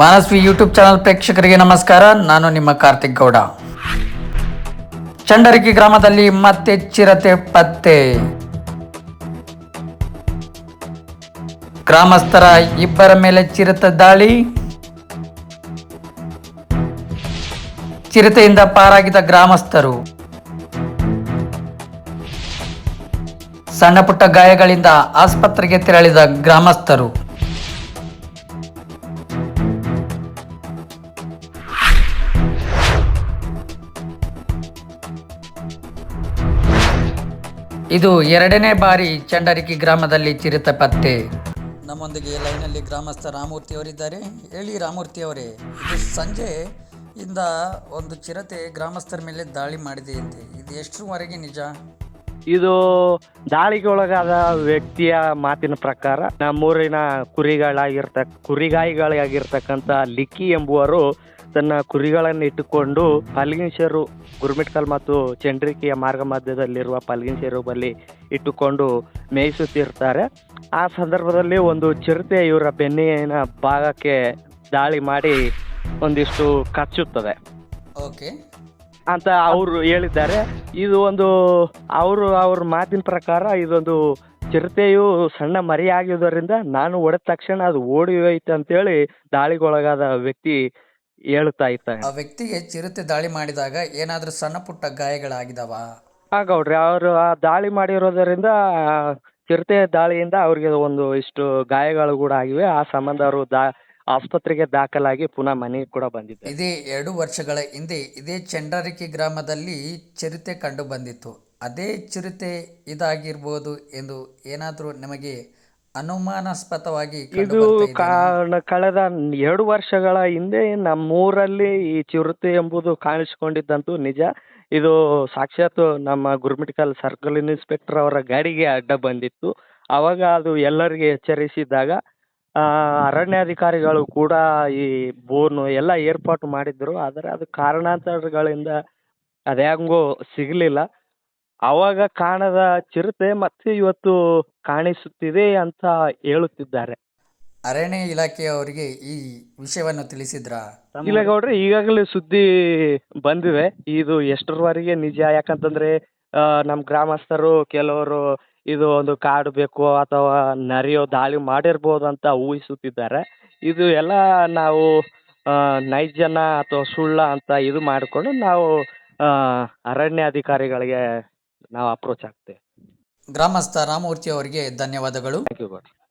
Manasvi YouTube channel ಪ್ರೇಕ್ಷಕರಿಗೆ ನಮಸ್ಕಾರ. ನಾನು ನಿಮ್ಮ ಕಾರ್ತಿಕ್ ಗೌಡ. ಚಂಡರಿಕಿ ಗ್ರಾಮದಲ್ಲಿ ಮತ್ತೆ ಚಿರತೆ ಪತ್ತೆ ಗ್ರಾಮಸ್ಥರ ಇಬ್ಬರ ಮೇಲೆ ಚಿರತೆ ದಾಳಿ. ಚಿರತೆಯಿಂದ ಪಾರಾಗಿದ ಗ್ರಾಮಸ್ಥರು. ಸಣ್ಣ ಪುಟ್ಟ ಗಾಯಗಳಿಂದ ಆಸ್ಪತ್ರೆಗೆ ತೆರಳಿದ ಗ್ರಾಮಸ್ಥರು. ಇದು ಎರಡನೇ ಬಾರಿ ಚಂಡರಿಕಿ ಗ್ರಾಮದಲ್ಲಿ ಚಿರತೆ ಪತ್ತೆ. ನಮ್ಮೊಂದಿಗೆ ಲೈನಲ್ಲಿ ಗ್ರಾಮಸ್ಥ ರಾಮೂರ್ತಿ ಅವರಿದ್ದಾರೆ. ಹೇಳಿ ರಾಮೂರ್ತಿ ಅವರೇ ಇದು ಸಂಜೆ ಇಂದ ಒಂದು ಚಿರತೆ ಗ್ರಾಮಸ್ಥರ ಮೇಲೆ ದಾಳಿ ಮಾಡಿದೆ ಅಂತೆ ಇದು ಎಷ್ಟರವರೆಗೆ ನಿಜ? ಇದು ದಾಳಿಗೆ ಒಳಗಾದ ವ್ಯಕ್ತಿಯ ಮಾತಿನ ಪ್ರಕಾರ ನಮ್ಮೂರಿನ ಕುರಿಗಳಾಗಿರ್ತಕ್ಕ ಕುರಿಗಾಯಿಗಳಾಗಿರ್ತಕ್ಕಂಥ ಲಿಕ್ಕಿ ಎಂಬುವರು ತನ್ನ ಕುರಿಗಳನ್ನು ಇಟ್ಟುಕೊಂಡು ಪಲ್ಗಿನ್ಶೇರು ಗುರುಮಿಟ್ಕಲ್ ಮತ್ತು ಚಂಡ್ರಿಕೆಯ ಮಾರ್ಗ ಮಧ್ಯದಲ್ಲಿರುವ ಪಲ್ಗಿನ್ಶೇರು ಬಳಿ ಇಟ್ಟುಕೊಂಡು ಮೇಯಿಸುತ್ತಿರ್ತಾರೆ. ಆ ಸಂದರ್ಭದಲ್ಲಿ ಒಂದು ಚಿರತೆ ಇವರ ಬೆನ್ನಿನ ಭಾಗಕ್ಕೆ ದಾಳಿ ಮಾಡಿ ಒಂದಿಷ್ಟು ಕಚ್ಚುತ್ತದೆ. ಓಕೆ. ಅಂತ ಅವರು ಹೇಳಿದ್ದಾರೆ. ಇದು ಒಂದು ಅವರು ಅವ್ರ ಮಾತಿನ ಪ್ರಕಾರ ಇದೊಂದು ಚಿರತೆಯು ಸಣ್ಣ ಮರಿ ಆಗಿದ್ದರಿಂದ ನಾನು ಹೊಡೆದ ತಕ್ಷಣ ಅದು ಓಡಿ ಹೋಯ್ತು ಅಂತೇಳಿ ದಾಳಿಗೊಳಗಾದ ವ್ಯಕ್ತಿ ಹೇಳ್ತಾ ಇದ್ದಾನೆ ಆ ವ್ಯಕ್ತಿಗೆ ಚಿರತೆ ದಾಳಿ ಮಾಡಿದಾಗ ಏನಾದ್ರೂ ಸಣ್ಣ ಪುಟ್ಟ ಗಾಯಗಳಾಗಿದಾವ? ಹಾಗೌಡ್ರಿ ಅವರು ಆ ದಾಳಿ ಮಾಡಿರೋದರಿಂದ ಚಿರತೆ ದಾಳಿಯಿಂದ ಅವ್ರಿಗೆ ಒಂದು ಇಷ್ಟು ಗಾಯಗಳು ಕೂಡ ಆಗಿವೆ. ಆ ಸಂಬಂಧ ಅವರು ದಾ ಆಸ್ಪತ್ರೆಗೆ ದಾಖಲಾಗಿ ಪುನಃ ಮನೆಗೆ ಕೂಡ ಬಂದಿದ್ದಾರೆ. ಇದೇ ಎರಡು ವರ್ಷಗಳ ಹಿಂದೆ ಇದೇ ಚಂಡಾರಿಕೆ ಗ್ರಾಮದಲ್ಲಿ ಚಿರತೆ ಕಂಡು ಬಂದಿತ್ತು. ಅದೇ ಚಿರತೆ ಇದಾಗಿರ್ಬೋದು ಎಂದು ಏನಾದರೂ ನಿಮಗೆ ಅನುಮಾನಾಸ್ಪದವಾಗಿ ಇದು ಕಳೆದ ಎರಡು ವರ್ಷಗಳ ಹಿಂದೆ ನಮ್ಮೂರಲ್ಲಿ ಈ ಚಿರತೆ ಎಂಬುದು ಕಾಣಿಸಿಕೊಂಡಿದ್ದಂತೂ ನಿಜ. ಇದು ಸಾಕ್ಷಾತ್ ನಮ್ಮ ಗುರುಮಿಟ್ಕಲ್ ಸರ್ಕಲ್ ಇನ್ಸ್ಪೆಕ್ಟರ್ ಅವರ ಗಾಡಿಗೆ ಅಡ್ಡ ಬಂದಿತ್ತು. ಅವಾಗ ಅದು ಎಲ್ಲರಿಗೆ ಎಚ್ಚರಿಸಿದಾಗ ಆ, ಅರಣ್ಯಾಧಿಕಾರಿಗಳು ಕೂಡ ಈ ಬೋನು ಎಲ್ಲ ಏರ್ಪಾಟು ಮಾಡಿದ್ರು. ಆದರೆ ಅದು ಕಾರಣಾಂತರಗಳಿಂದ ಅದ್ಯಾಂಗೋ ಸಿಗಲಿಲ್ಲ. ಅವಾಗ ಕಾಣದ ಚಿರತೆ ಮತ್ತೆ ಇವತ್ತು ಕಾಣಿಸುತ್ತಿದೆ ಅಂತ ಹೇಳುತ್ತಿದ್ದಾರೆ. ಅರಣ್ಯ ಇಲಾಖೆಯವರಿಗೆ ಈ ವಿಷಯವನ್ನು ತಿಳಿಸಿದ್ರಾ? ಇಲ್ಲ ಗೌಡ್ರೆ ಈಗಾಗಲೇ ಸುದ್ದಿ ಬಂದಿದೆ. ಇದು ಎಷ್ಟರವರೆಗೆ ನಿಜ? ಯಾಕಂತಂದ್ರೆ ಆ, ನಮ್ಮ ಗ್ರಾಮಸ್ಥರು ಕೆಲವರು ಇದು ಒಂದು ಕಾಡು ಬೇಕು ಅಥವಾ ನರಿಯೋ ದಾಳಿ ಮಾಡಿರ್ಬೋದು ಅಂತ ಊಹಿಸುತ್ತಿದ್ದಾರೆ. ಇದು ಎಲ್ಲ ನಾವು ಆ, ನೈಜನ ಅಥವಾ ಸುಳ್ಳ ಅಂತ ಇದು ಮಾಡಿಕೊಂಡು ನಾವು ಆ, ಅರಣ್ಯಾಧಿಕಾರಿಗಳಿಗೆ ನಾವು ಅಪ್ರೋಚ್ ಆಗ್ತೇವೆ. ಗ್ರಾಮಸ್ಥ ರಾಮಮೂರ್ತಿ ಅವರಿಗೆ ಧನ್ಯವಾದಗಳು. ಥ್ಯಾಂಕ್ ಯು ಗೌಡ್ರೆ